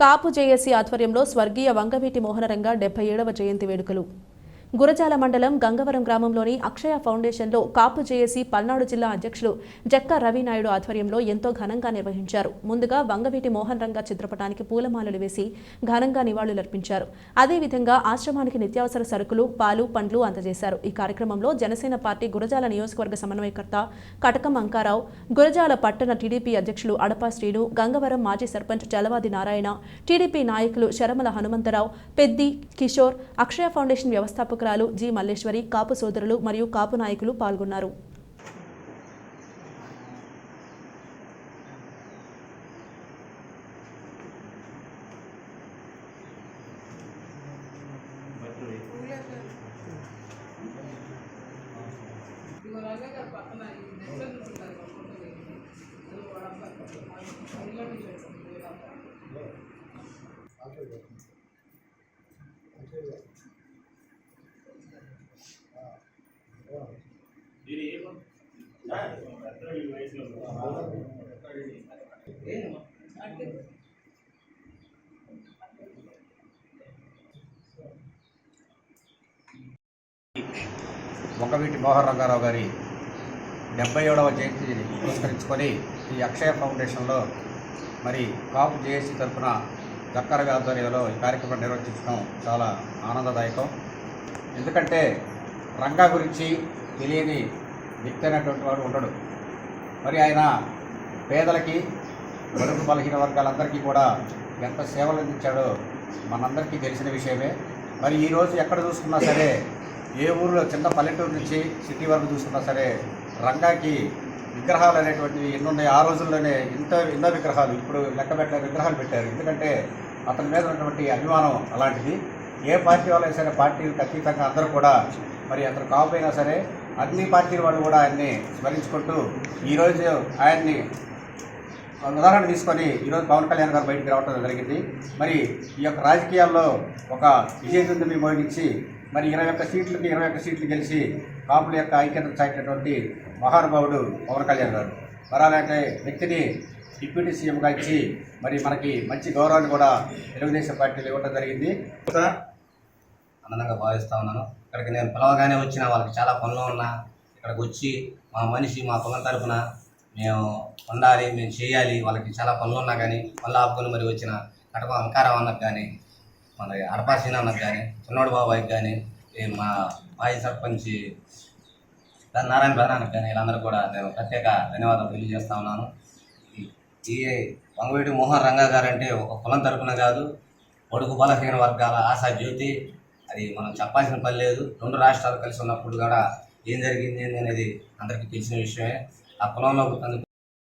కాపు JAC ఆధ్వర్యంలో స్వర్గీయ వంగవీటి మోహనరంగ డెబ్బై ఏడవ జయంతి వేడుకలు. గురజాల మండలం గంగవరం గ్రామంలోని అక్షయ ఫౌండేషన్లో కాపు జేఏసీ పల్నాడు జిల్లా అధ్యక్షులు జక్క రవినాయుడు ఆధ్వర్యంలో ఎంతో ఘనంగా నిర్వహించారు. ముందుగా వంగవీటి మోహన్ రంగ చిత్రపటానికి పూలమాలలు వేసి ఘనంగా నివాళులర్పించారు. అదేవిధంగా ఆశ్రమానికి నిత్యావసర సరుకులు పాలు పండ్లు అందజేశారు. ఈ కార్యక్రమంలో జనసేన పార్టీ గురజాల నియోజకవర్గ సమన్వయకర్త కటకం అంకారావు గురజాల పట్టణ టీడీపీ అధ్యక్షులు అడపా శ్రీను గంగవరం మాజీ సర్పంచ్ చలవాది నారాయణ టీడీపీ నాయకులు శరమల హనుమంతరావు పెద్ది కిషోర్ అక్షయ ఫౌండేషన్ వ్యవస్థాపకురాలు జి మల్లేశ్వరి కాపు సోదరులు మరియు కాపు నాయకులు పాల్గొన్నారు. వంగవీటి మోహన్ రంగారావు గారి డెబ్బై ఏడవ జయంతిని పురస్కరించుకొని ఈ అక్షయ ఫౌండేషన్లో మరి కాపు జేఏసీ తరఫున జక్కర ఆధ్వర్యంలో ఈ కార్యక్రమం నిర్వహించడం చాలా ఆనందదాయకం. ఎందుకంటే రంగా గురించి తెలియని వ్యక్తి అయినటువంటి వాడు ఉండడు. మరి ఆయన పేదలకి బడుగు బలహీన వర్గాలందరికీ కూడా ఎంత సేవలు అందించాడో మనందరికీ తెలిసిన విషయమే. మరి ఈరోజు ఎక్కడ చూసుకున్నా సరే ఏ ఊరిలో చిన్న పల్లెటూరు నుంచి సిటీ వరకు చూసుకున్నా సరే రంగాకి విగ్రహాలు అనేటువంటివి ఎన్నున్నాయి. ఆ రోజుల్లోనే ఇంత ఎన్నో విగ్రహాలు ఇప్పుడు లెక్క పెట్టిన విగ్రహాలు పెట్టారు. ఎందుకంటే అతని మీద ఉన్నటువంటి అభిమానం అలాంటిది. ఏ పార్టీ వాళ్ళైనా సరే పార్టీలకు అతీతంగా అందరూ కూడా మరి అతను కాకపోయినా సరే అన్ని పార్టీల వాళ్ళు కూడా ఆయన్ని స్మరించుకుంటూ ఈరోజు ఆయన్ని ఉదాహరణ తీసుకొని ఈరోజు పవన్ కళ్యాణ్ గారు బయటికి రావడం జరిగింది. మరి ఈ యొక్క రాజకీయాల్లో ఒక విజయదుందుని మోగించి మరి ఇరవై ఒక్క సీట్లకి ఇరవై ఒక్క సీట్లు గెలిచి కాపుల యొక్క ఐక్యత చాటినటువంటి మహానుభావుడు పవన్ కళ్యాణ్ గారు. మరి అలాంటి వ్యక్తిని డిప్యూటీ సీఎంగా ఇచ్చి మరి మనకి మంచి గౌరవాన్ని కూడా తెలుగుదేశం పార్టీలు ఇవ్వడం జరిగింది. ఆనందంగా భావిస్తూ ఉన్నాను. ఇక్కడికి నేను పిలవగానే వచ్చిన వాళ్ళకి చాలా పనులు ఉన్నా ఇక్కడికి వచ్చి మా మనిషి మా కులం తరపున మేము ఉండాలి మేము చేయాలి వాళ్ళకి చాలా పనులు ఉన్నా కానీ మళ్ళీ ఆపుకొని మరి వచ్చిన కటక అంకారం అన్నకు కానీ మన అడపాసీన అన్నకు కానీ చిన్నోడు బాబాయ్కి కానీ మా మాజీ సర్పంచ్ నారాయణ ప్రధానికి కానీ వీళ్ళందరూ కూడా నేను ప్రత్యేక ధన్యవాదాలు తెలియజేస్తా ఉన్నాను. ఈ- ఈ మోహన్ రంగా గారు అంటే ఒక కులం తరపున కాదు కొడుకు బలహీన వర్గాల ఆశా జ్యోతి అది మనం చెప్పాల్సిన పని లేదు. రెండు రాష్ట్రాలు కలిసి ఉన్నప్పుడు కూడా ఏం జరిగింది అనేది అందరికీ తెలిసిన విషయమే. ఆ పొలంలో